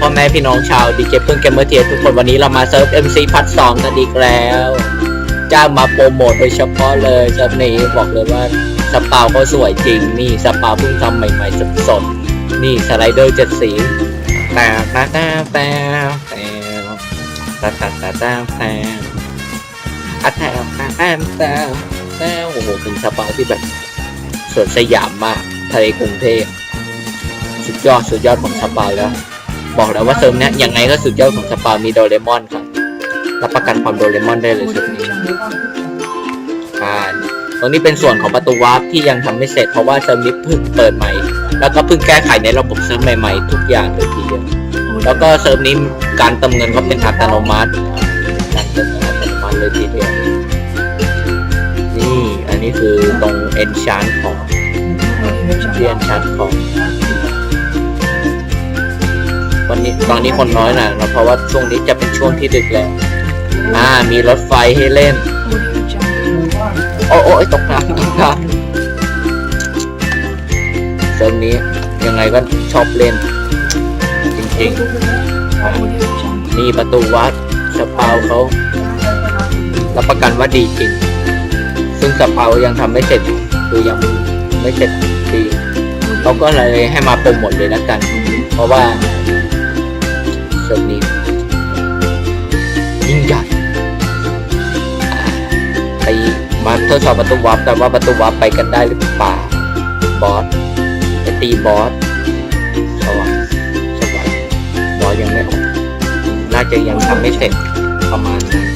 พ่อแม่พี่น้องชาวดีเจเพิ่งเกมเมอร์เทียทุกคนวันนี้เรามาเซิร์ฟ MC พัทสองกันอีกแล้วจ้างมาโปรโมทโดยเฉพาะเลยเซิร์ฟนี้บอกเลยว่าสปาวเขาสวยจริง นี่สปาวเพิ่งทำใหม่ๆสดๆนี่สไลเดอร์เจ็ดสีแต่แต่แต่แต่แต่แต่แต่แต่แต่แต่แต่แต่แต่แต่โอ้โหเป็นสปาวที่แบบสวนสยามมากทะเลกรุงเทพสุดยอดสุดยอดของสปาแล้ว บอกแล้วว่าเซิร์ฟเนี้ยยังไงก็สุดยอดของสปามีโดเรมอนครับรับประกันความโดเรมอนได้เลยเซิร์ฟนี้อ่าตรงนี้เป็นส่วนของประตูวาร์ปที่ยังทำไม่เสร็จเพราะว่าเซิร์ฟนี้เพิ่งเปิดใหม่ แล้วก็เพิ่งแก้ไขในระบบเซิร์ฟใหม่ๆ ทุกอย่างเลยทีเดียวแล้วก็เซิร์ฟนี้การเติมเงินก็เป็นอัตโนมัติการเติมเงินอัตโนมัติเลยทีเดียวนี่อันนี้คือตรงเอนชานของที่เอนชานของ วันนี้ตอนนี้คนน้อยหน่อยนะเพราะว่าช่วงนี้จะเป็นช่วงที่ดึกแล้วอ่า มีรถไฟให้เล่น โอ้โอ้ยตกน้ำตกน้ำเซิร์ฟนี้ยังไงก็ชอบเล่น จริงๆ นี่ประตูวัดสปาวเขารับประกันว่าดีจริง ซึ่งสปาวยังทำไม่เสร็จคือยังไม่เสร็จดีเขาก็เลยให้มาโปรโมทเลยแล้วกัน เพราะว่า เซิร์ฟนี้ยิ่งใหญ่อ่าไปมาทดสอบประตูวาร์ปแต่ว่าประตูวาร์ปไปกันได้หรือเปล่าบอสไปตีบอสสวัสดีสวัสดีบอสยังไม่ออกน่าจะยังทำไม่เสร็จประมาณนั้น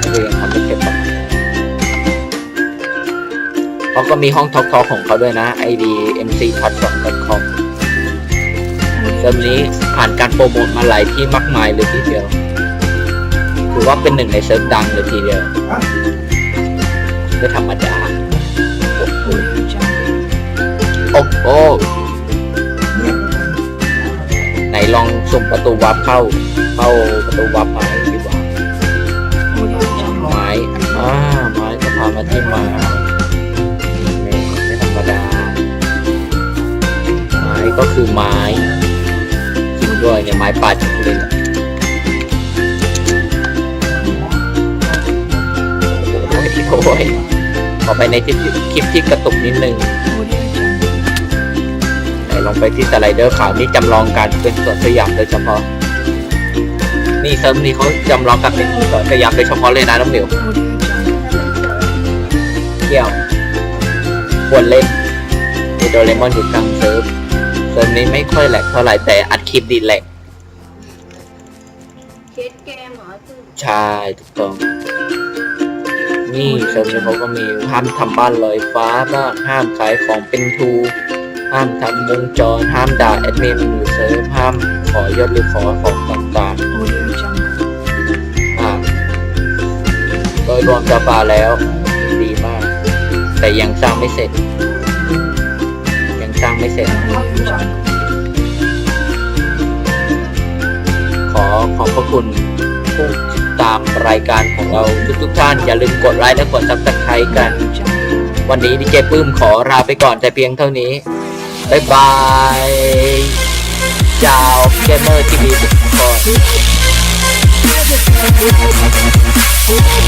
น่าจะยังทำไม่เสร็จประมาณนั้เขาก็มีห้องท็อกทอของเขาด้วยนะ id mc p a t 2 com เซิร์ฟนี้ผ่านการโปรโมทมาหลายที่มากมายเลยทีเดียว ถือว่าเป็นหนึ่งในเซิร์ฟดังเลยทีเดียวไม่ธรรมดา โอ้โหไหนลองสุ่มประตูวับเข้า เข้าประตูวับไม้ดีกว่าไม้อ่าไม้ก็พามาที่ม้ไม่ธรรมดาไม้ก็คือไม้ ด้วยเนี่ยไม้ป่าจริงเลยนโอ้ยโอ้ยขอไปในที่คลิปที่กระตุกนิดนึงไหนลองไปที่สไลเดอร์ขาวนี่จำลองการเป็นสวนสยามโดยเฉพาะ นี่เซิร์ฟนี้เขาจำลองการเป็นสวนสยามโดยเฉพาะเลยนะน้องเหนียวเที่ยวควรเล่นโดเรมอนอยู่กลางเซิร์ฟ เซิร์ฟนี้ไม่ค่อยแหลกเท่าไหร่แต่อัดคลิปดีแหลกเคสเกมเหรอคือ ใช่ถูกต้อง นี่เซิร์ฟนี้เขาก็มีห้ามทำบ้านลอยฟ้าบ้างห้ามขายของเป็นทูห้ามทำวงจรห้ามด่าแอดมินหรือเซิร์ฟห้ามขอยศหรือขอของต่างๆอ่าโดยรวมจะปาแล้ว ดีมาก แต่ยังสร้างไม่เสร็จยัง สร้างไม่เสร็จ ขอขอบพระคุณผู้ติดตามรายการของเราทุกๆท่าน อย่าลืมกดไลค์และกดซับสไครต์กัน วันนี้ดีเจปื้มขอลาไปก่อนแต่เพียงเท่านี้ บ๊ายบายจาวเกมเมอร์ทีวีทุกคน